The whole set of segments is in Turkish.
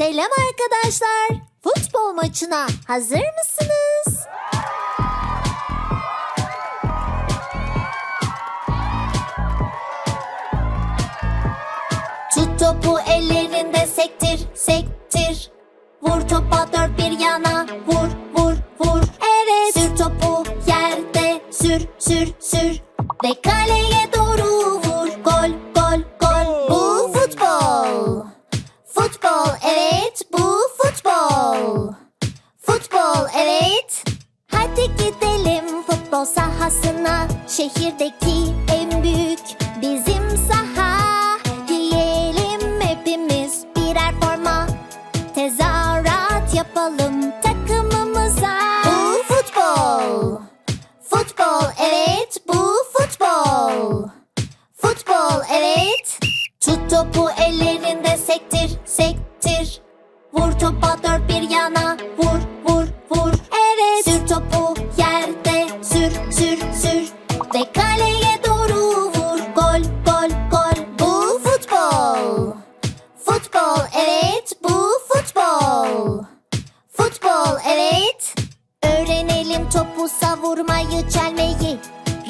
Selam arkadaşlar. Futbol maçına hazır mısınız? Tut topu ellerinde sektir, sektir. Vur topa dört bir yana, vur, vur, vur. Evet. Sür topu yerde, sür, sür, sür. Ve kaleye doğru Hadi gidelim futbol sahasına. Şehirdeki en büyük bizim saha. Giyelim hepimiz birer forma. Tezahürat yapalım takımımıza. Bu futbol. Futbol, evet bu futbol. Futbol, evet. Tut topu ellerinde sektir, sektir. Vur topa dört bir yana,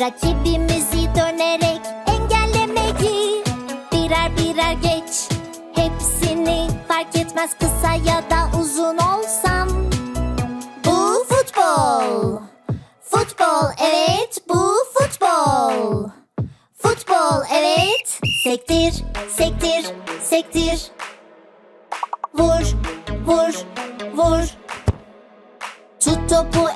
Rakibimizi dönerek engellemeyi. Birer birer geç. Hepsini fark etmez kısa ya da uzun olsam. Bu futbol. Futbol, evet bu futbol. Futbol, evet. Sektir, sektir, sektir. Vur, vur, vur. Tut topu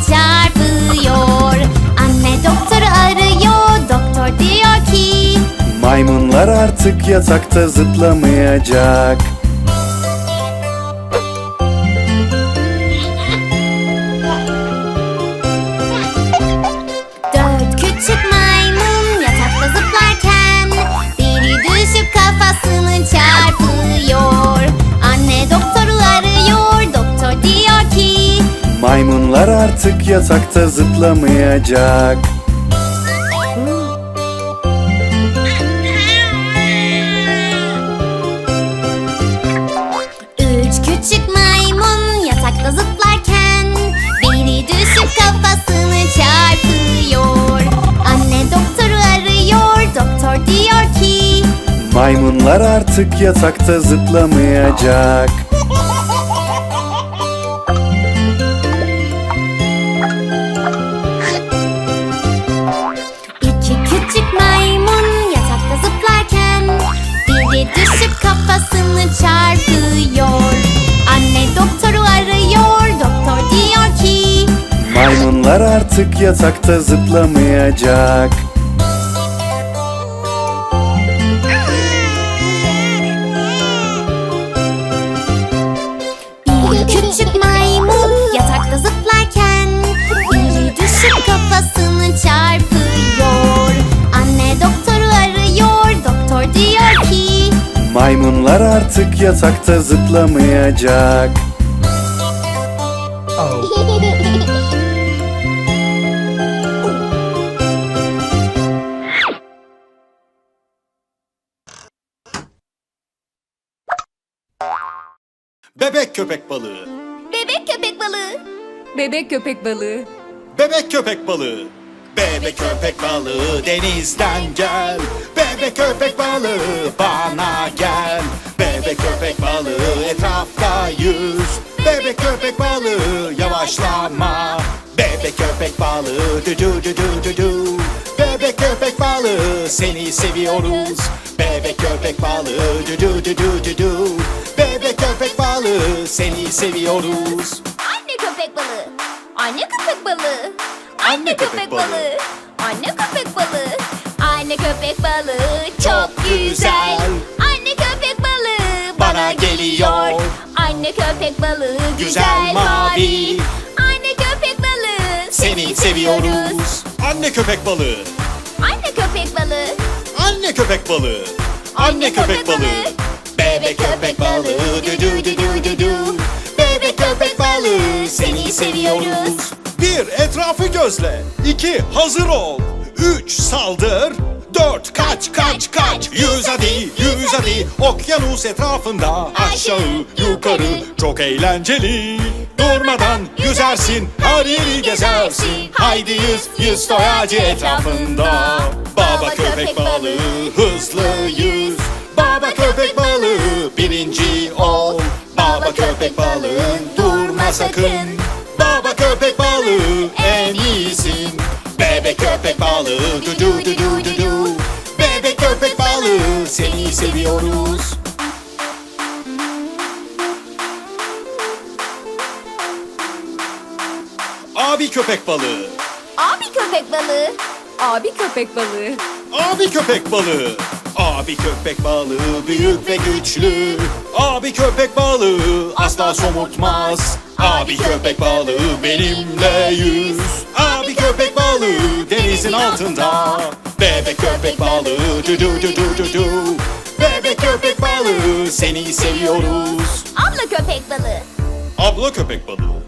çarpıyor Anne doktoru arıyor Doktor diyor ki Maymunlar artık yatakta zıplamayacak. Artık yatakta zıplamayacak. Üç küçük maymun yatakta zıplarken Biri düşüp kafasını çarpıyor Anne doktoru arıyor Doktor diyor ki Maymunlar artık yatakta zıplamayacak. Düşüp kafasını çarpıyor Anne doktoru arıyor Doktor diyor ki Maymunlar artık yatakta zıplamayacak. Bir küçük maymun yatakta zıplarken Biri düşüp kafasını çarpıyor Anne doktoru arıyor Doktor diyor ki Maymunlar artık yatakta zıplamayacak. Bebek köpek balığı. Bebek köpek balığı. Bebek köpek balığı. Bebek köpek balığı. Bebek köpek balığı denizden gel. Bebek köpek balığı bana gel. Bebek köpek balığı etrafta yüz. Bebek köpek balığı yavaşlama. Bebek köpek balığı dü dü dü dü dü dü. Bebek köpek balığı seni seviyoruz Bebek köpek balığı dü dü dü dü dü dü Bebek köpek balığı seni seviyoruz Anne köpek balığı. Anne köpek balığı. Anne köpek balığı. Anne köpek balığı. Anne köpek balığı çok güzel. Anne köpek balığı Bana geliyor. Anne köpek balığı Güzel mavi. Anne köpek balığı Seni seviyoruz Anne köpek balığı Anne köpek balığı. Anne köpek balığı Anne köpek balığı Bebek köpek balığı dü dü dü dü dü dü Bebek köpek balığı seni seviyoruz Bir etrafı gözle. İki hazır ol. Üç saldır. Dört kaç kaç kaç. Yüz hadi yüz hadi. Okyanus etrafında Aşağı yukarı. Çok eğlenceli. Durmadan yüzersin Her yeri gezersin. Haydi yüz yüz toyacı etrafında. Baba köpek balığı hızlı yüz. Baba köpek balığı birinci ol. Baba köpek balığı durma sakın Baba köpek balığı en iyisin. Bebek köpek balığı du du du du du du. Bebek köpek balığı seni seviyoruz. Abi köpek balığı. Abi köpek balığı. Abi köpek balığı. Abi köpek balığı. Abi köpek balığı büyük ve güçlü. Abi köpek balığı asla somurtmaz Abi köpek balığı benimle yüz. Abi köpek balığı denizin altında. Bebek köpek balığı dü dü dü dü dü dü Bebek köpek balığı seni seviyoruz. Abla köpek balığı. Abla köpek balığı.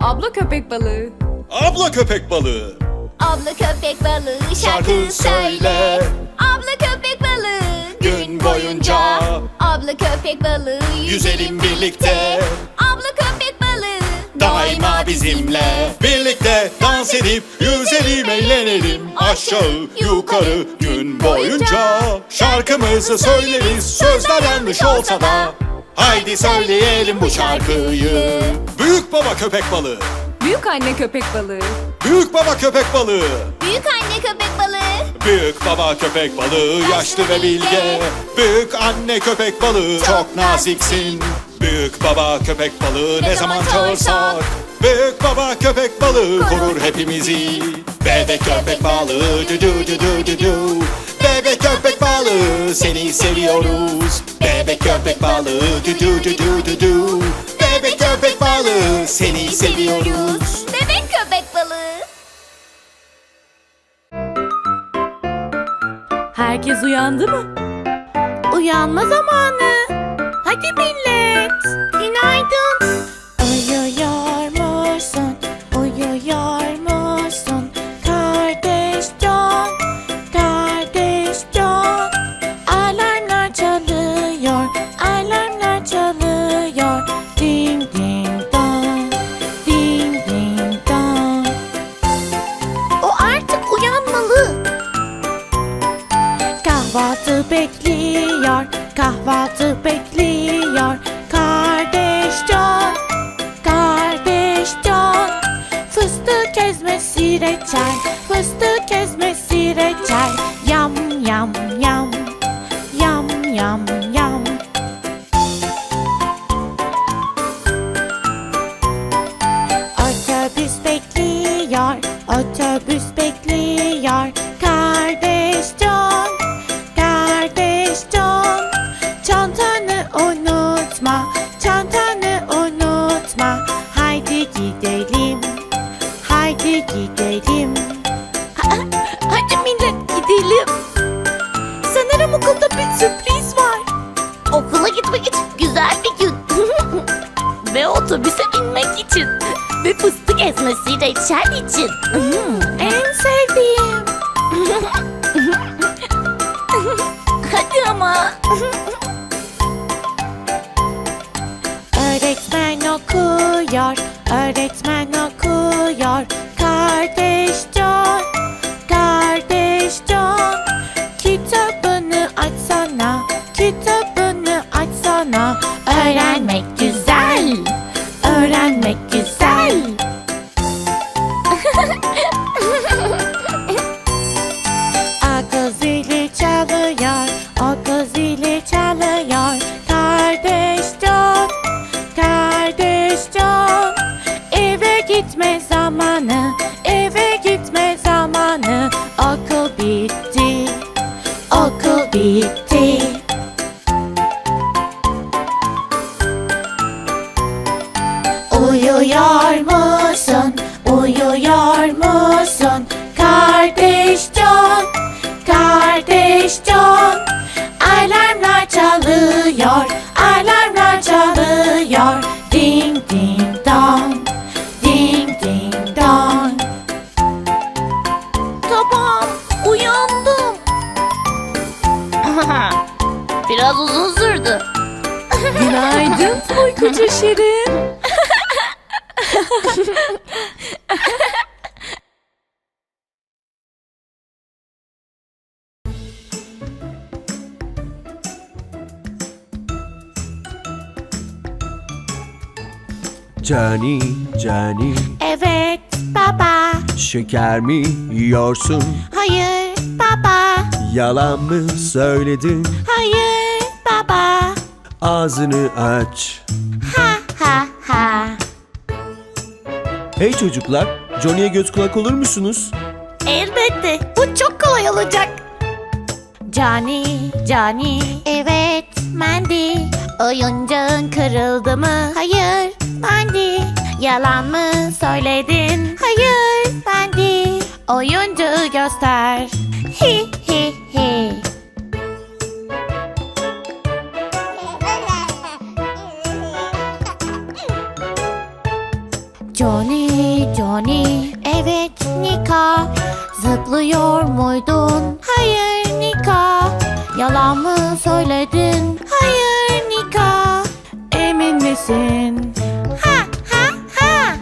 Abla köpek balığı. Abla köpek balığı. Abla köpek balığı Şarkı söyle. Abla köpek balığı. Gün boyunca. Abla köpek balığı Yüzelim birlikte bizimle. Birlikte dans edip yüzelim eğlenelim. Aşağı yukarı gün boyunca şarkımızı söyleriz. Sözler yanlış olsa da haydi söyleyelim bu şarkıyı. Büyük baba köpek balığı. Büyük anne köpek balığı. Büyük baba köpek balığı. Büyük anne köpek balığı. Büyük baba köpek balığı yaşlı ve bilge. Büyük anne köpek balığı çok naziksin. Büyük baba köpek balığı ne zaman çağırsak Büyük baba köpek balığı korur hepimizi Bebek köpek balığı dü dü dü dü dü dü Bebek köpek balığı seni seviyoruz Bebek köpek balığı dü dü dü dü dü dü Bebek köpek balığı seni seviyoruz Bebek köpek balığı Herkes uyandı mı? Uyanma zamanı. Hadi millet. Günaydın. Ezmesi reçel, fıstık ezmesi reçel. Yam yam yam, yam yam ezmesi reçel için. en sevdiğim. Hadi ama. öğretmen okuyor, öğretmen okuyor. Kardeş John, kardeş John. Kitabını açsana, kitabını açsana. Öğrenmek be. Uykucu Şirin. Cani, Cani, Evet baba, şeker mi yiyorsun? hayır baba, Yalan mı söyledin? hayır baba Ağzını aç. Hey çocuklar, Johnny'ye göz kulak olur musunuz? Elbette. Bu çok kolay olacak. Cani, Cani. Evet, Mandy. Oyuncağın kırıldı mı? Hayır, Mandy. Yalan mı söyledin? Hayır, Mandy. Oyuncağı göster. Hi. Johnny, Johnny, evet Nika Zıplıyor muydun? Hayır Nika Yalan mı söyledin? Hayır Nika Emin misin? Ha ha ha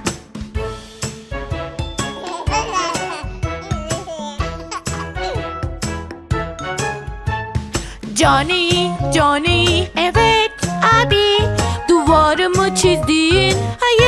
Johnny, Johnny Evet abi Duvarımı çizdin Hayır